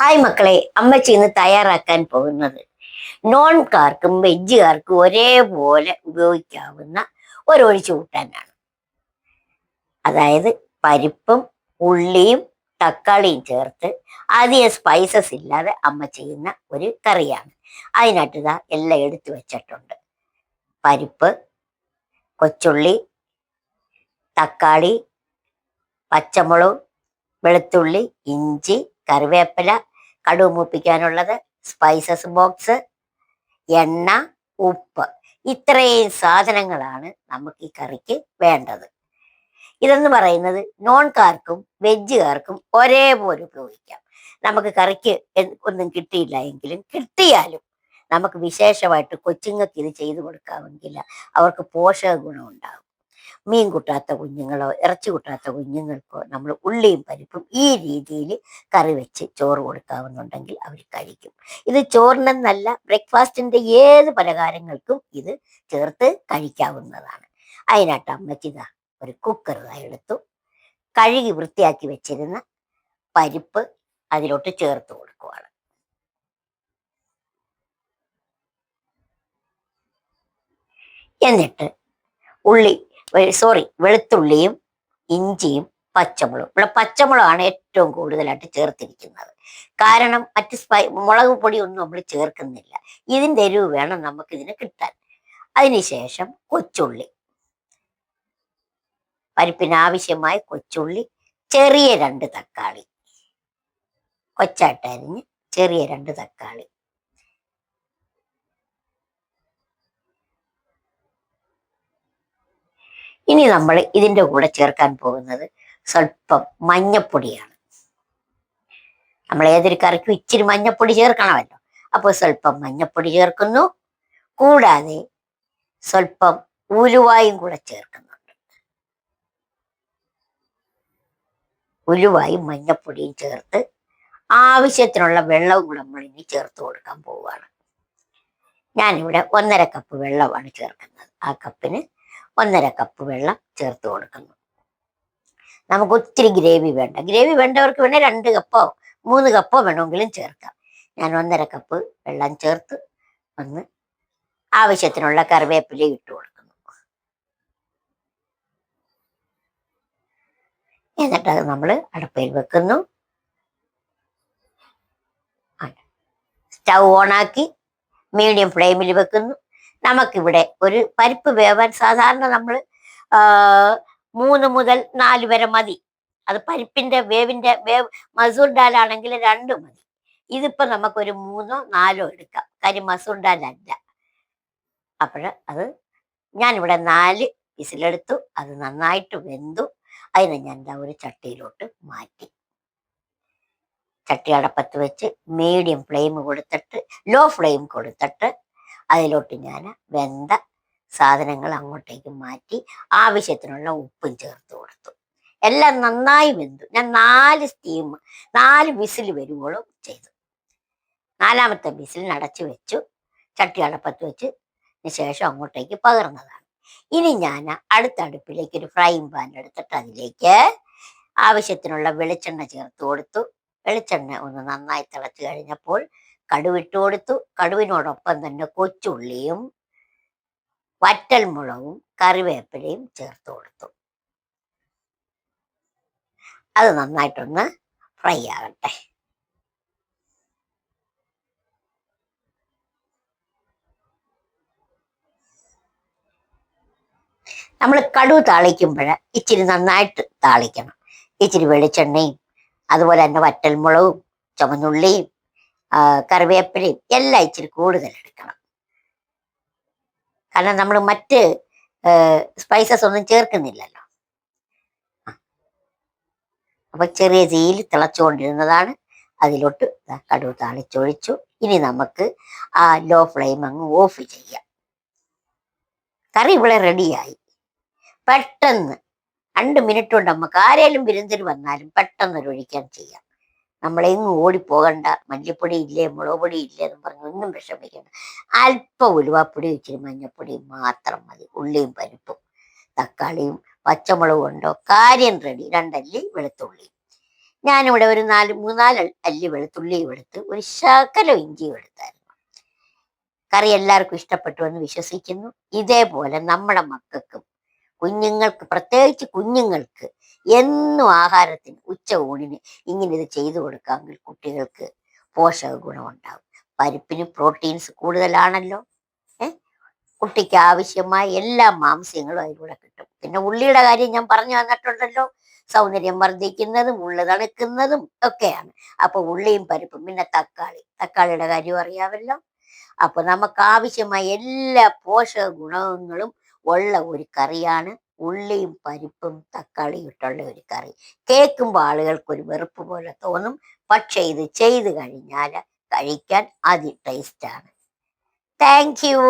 Hi മക്കളെ അമ്മ ഇന്ന് തയ്യാറാക്കാൻ പോകുന്നത്. നോൺ കാർക്കും വെജുകാർക്കും ഒരേപോലെ ഉപയോഗിക്കാവുന്ന ഒരൊഴിച്ചു കൂട്ടാനാണ് അതായത് പരിപ്പും ഉള്ളിയും തക്കാളിയും ചേർത്ത് അധികം സ്പൈസസ് ഇല്ലാതെ അമ്മ ചെയ്യുന്ന ഒരു കറിയാണ്. അതിനകത്ത് ഇതാ എല്ലാം എടുത്തു വെച്ചിട്ടുണ്ട്. പരിപ്പ് കൊച്ചുള്ളി തക്കാളി പച്ചമുളക് വെളുത്തുള്ളി ഇഞ്ചി കറിവേപ്പില കടുക് മൂപ്പിക്കാനുള്ളത് സ്പൈസസ് ബോക്സ് എണ്ണ ഉപ്പ്. ഇത്രയും സാധനങ്ങളാണ് നമുക്ക് ഈ കറിക്ക് വേണ്ടത്. ഇതെന്ന് പറയുന്നത് നോൺകാർക്കും വെജുകാർക്കും ഒരേപോലെ ഉപയോഗിക്കാം. നമുക്ക് കറിക്ക് ഒന്നും കിട്ടിയില്ല എങ്കിലും കിട്ടിയാലും നമുക്ക് വിശേഷമായിട്ട് കൊച്ചുങ്ങൾക്ക് ഇത് ചെയ്തു കൊടുക്കാമെങ്കിൽ അവർക്ക് പോഷക ഗുണം ഉണ്ടാകും. മീൻ കൂട്ടാത്ത കുഞ്ഞുങ്ങളോ ഇറച്ചി കൂട്ടാത്ത കുഞ്ഞുങ്ങൾക്കോ നമ്മൾ ഉള്ളിയും പരിപ്പും ഈ രീതിയിൽ കറി വെച്ച് ചോറ് കൊടുക്കാവുന്നുണ്ടെങ്കിൽ അവർ കഴിക്കും. ഇത് ചോറിനെന്നല്ല ബ്രേക്ക്ഫാസ്റ്റിന്റെ ഏത് പലഹാരങ്ങൾക്കും ഇത് ചേർത്ത് കഴിക്കാവുന്നതാണ്. അതിനായിട്ട് അമ്മച്ചിത ഒരു കുക്കർ എടുത്തു. കഴുകി വൃത്തിയാക്കി വെച്ചിരുന്ന പരിപ്പ് അതിലോട്ട് ചേർത്ത് കൊടുക്കുവാണ്. എന്നിട്ട് ഉള്ളി സോറി വെളുത്തുള്ളിയും ഇഞ്ചിയും പച്ചമുളകും. ഇവിടെ പച്ചമുളകാണ് ഏറ്റവും കൂടുതലായിട്ട് ചേർത്തിരിക്കുന്നത്. കാരണം മറ്റ് സ്പൈ മുളക് പൊടി ഒന്നും നമ്മൾ ചേർക്കുന്നില്ല. ഇതിന്റെ എരിവ് വേണം നമുക്ക് ഇതിനെ കിട്ടാൻ അതിനുശേഷം കൊച്ചുള്ളി. പരിപ്പിന് ആവശ്യമായ കൊച്ചുള്ളി ചെറിയ രണ്ട് തക്കാളി. കൊച്ചാട്ടരിഞ്ഞ് ചെറിയ രണ്ട് തക്കാളി. ഇനി നമ്മൾ ഇതിന്റെ കൂടെ ചേർക്കാൻ പോകുന്നത് സ്വല്പം മഞ്ഞപ്പൊടിയാണ്. നമ്മൾ ഏതൊരു കറിക്കും ഇച്ചിരി മഞ്ഞപ്പൊടി ചേർക്കണമല്ലോ. അപ്പോൾ സ്വല്പം മഞ്ഞപ്പൊടി ചേർക്കുന്നു. കൂടാതെ സ്വല്പം ഉലുവായും കൂടെ ചേർക്കുന്നുണ്ട്. ഉലുവായും മഞ്ഞപ്പൊടിയും ചേർത്ത് ആവശ്യത്തിനുള്ള വെള്ളവും കൂടെ നമ്മൾ ഇനി ചേർത്ത് കൊടുക്കാൻ പോവുകയാണ്. ഞാനിവിടെ ഒന്നര കപ്പ് വെള്ളമാണ് ചേർക്കുന്നത്. ആ കപ്പിന് ഒന്നര കപ്പ് വെള്ളം ചേർത്ത് കൊടുക്കുന്നു. നമുക്ക് ഒത്തിരി ഗ്രേവി വേണ്ട. ഗ്രേവി വേണ്ടവർക്ക് വേണേൽ രണ്ട് കപ്പോ മൂന്ന് കപ്പോ വേണമെങ്കിലും ചേർക്കാം. ഞാൻ ഒന്നര കപ്പ് വെള്ളം ചേർത്ത് ഒന്ന് ആവശ്യത്തിനുള്ള കറിവേപ്പില ഇട്ട് കൊടുക്കുന്നു. എന്നിട്ട് അത് നമ്മൾ അടുപ്പയിൽ വെക്കുന്നു. സ്റ്റൗ ഓണാക്കി മീഡിയം ഫ്ലെയിമിൽ വെക്കുന്നു. നമുക്കിവിടെ ഒരു പരിപ്പ് വേവാൻ സാധാരണ നമ്മൾ മൂന്ന് മുതൽ നാല് വരെ മതി. അത് പരിപ്പിന്റെ വേവിന്റെ വേവ് മസൂർ ഡാലാണെങ്കിൽ രണ്ട് മതി. ഇതിപ്പോ നമുക്കൊരു മൂന്നോ നാലോ എടുക്കാം. കാര്യം മസൂർ ഡാലല്ല അപ്പോൾ അത് ഞാനിവിടെ നാല് വിസിലെടുത്തു. അത് നന്നായിട്ട് വെന്തു. അതിനെ ഞാൻ എന്താ ഒരു ചട്ടിയിലോട്ട് മാറ്റി. ചട്ടി അടപ്പത്ത് വെച്ച് മീഡിയം ഫ്ലെയിം കൊടുത്തിട്ട് ലോ ഫ്ലെയിം കൊടുത്തിട്ട് അതിലോട്ട് ഞാൻ വെന്ത സാധനങ്ങൾ അങ്ങോട്ടേക്ക് മാറ്റി ആവശ്യത്തിനുള്ള ഉപ്പും ചേർത്ത് കൊടുത്തു. എല്ലാം നന്നായി വെന്തു. ഞാൻ നാല് സ്റ്റീം നാല് വിസിൽ വരുമ്പോഴും ചെയ്തു. നാലാമത്തെ വിസിൽ അടച്ചു വെച്ചു. ചട്ടി അടപ്പത്ത് വെച്ച് ശേഷം അങ്ങോട്ടേക്ക് പകർന്നതാണ്. ഇനി ഞാൻ അടുത്ത അടുപ്പിലേക്ക് ഒരു ഫ്രൈങ് പാൻ എടുത്തിട്ട് അതിലേക്ക് ആവശ്യത്തിനുള്ള വെളിച്ചെണ്ണ ചേർത്ത് കൊടുത്തു. വെളിച്ചെണ്ണ ഒന്ന് നന്നായി തിളച്ചു കഴിഞ്ഞപ്പോൾ കടുവിട്ട് കൊടുത്തു കടുവിനോടൊപ്പം തന്നെ കൊച്ചുള്ളിയും വറ്റൽമുളകും കറിവേപ്പിലയും ചേർത്ത് കൊടുത്തു. അത് നന്നായിട്ടൊന്ന് ഫ്രൈ ആകട്ടെ. നമ്മൾ കടുവ് താളിക്കുമ്പോൾ ഇച്ചിരി നന്നായിട്ട് താളിക്കണം. ഇച്ചിരി വെളിച്ചെണ്ണയും അതുപോലെ തന്നെ വറ്റൽമുളകും ചുമന്നുള്ളിയും കറിവേപ്പിലയും എല്ലാം ഇച്ചിരി കൂടുതൽ എടുക്കണം. കാരണം നമ്മൾ മറ്റ് സ്പൈസസ് ഒന്നും ചേർക്കുന്നില്ലല്ലോ. അപ്പൊ ചെറിയ തീയിൽ തിളച്ചുകൊണ്ടിരുന്നതാണ്. അതിലോട്ട് കടുവ് താളിച്ചൊഴിച്ചു. ഇനി നമുക്ക് ആ ലോ ഫ്ലെയിം അങ്ങ് ഓഫ് ചെയ്യാം. കറി ഇവിടെ റെഡിയായി പെട്ടെന്ന് രണ്ട് മിനിറ്റ് കൊണ്ട് നമുക്ക് ആരേലും വിരുന്നിന് വന്നാലും പെട്ടെന്ന് ഒഴിക്കാൻ ചെയ്യാം. നമ്മളെങ്ങും ഓടിപ്പോകണ്ട. മല്ലിപ്പൊടി ഇല്ലേ മുളക് പൊടി ഇല്ലേ എന്ന് പറഞ്ഞ് ഒന്നും വിഷമിക്കണ്ട. അല്പം ഉലുവാപ്പൊടി ഇച്ചിരി മഞ്ഞപ്പൊടിയും മാത്രം മതി. ഉള്ളിയും പരിപ്പും തക്കാളിയും പച്ചമുളകും ഉണ്ടോ? കാര്യം റെഡി രണ്ടല്ലി വെളുത്തുള്ളി. ഞാനിവിടെ ഒരു നാല് മൂന്നാൽ അല്ലി വെളുത്തുള്ളിയും എടുത്ത് ഒരു ശകലം ഇഞ്ചിയും എടുത്തായിരുന്നു. കറി എല്ലാവർക്കും ഇഷ്ടപ്പെട്ടു എന്ന് വിശ്വസിക്കുന്നു. ഇതേപോലെ നമ്മുടെ മക്കൾക്കും കുഞ്ഞുങ്ങൾക്ക് പ്രത്യേകിച്ച് കുഞ്ഞുങ്ങൾക്ക് എന്നും ആഹാരത്തിന് ഉച്ച ഊണിന് ഇങ്ങനെ ഇത് ചെയ്തു കൊടുക്കാമെങ്കിൽ കുട്ടികൾക്ക് പോഷക ഗുണമുണ്ടാകും. പരിപ്പിന് പ്രോട്ടീൻസ് കൂടുതലാണല്ലോ. ഏ? കുട്ടിക്ക് ആവശ്യമായ എല്ലാ മാംസ്യങ്ങളും അതിലൂടെ കിട്ടും. പിന്നെ ഉള്ളിയുടെ കാര്യം ഞാൻ പറഞ്ഞു തന്നിട്ടുണ്ടല്ലോ സൗന്ദര്യം വർദ്ധിക്കുന്നതും ഉള്ളു തണുക്കുന്നതും ഒക്കെയാണ്. അപ്പൊ ഉള്ളിയും പരിപ്പും പിന്നെ തക്കാളി. തക്കാളിയുടെ കാര്യം അറിയാമല്ലോ. അപ്പൊ നമുക്ക് ആവശ്യമായ എല്ലാ പോഷക ഗുണങ്ങളും ഉള്ള ഒരു കറിയാണ് ഉള്ളിയും പരിപ്പും തക്കാളിയും ഇട്ടുള്ള ഒരു കറി. കേൾക്കുമ്പോൾ ആളുകൾക്ക് ഒരു വെറുപ്പ് പോലെ തോന്നും. പക്ഷെ ഇത് ചെയ്തു കഴിഞ്ഞാൽ കഴിക്കാൻ അതി ടേസ്റ്റാണ് താങ്ക് യു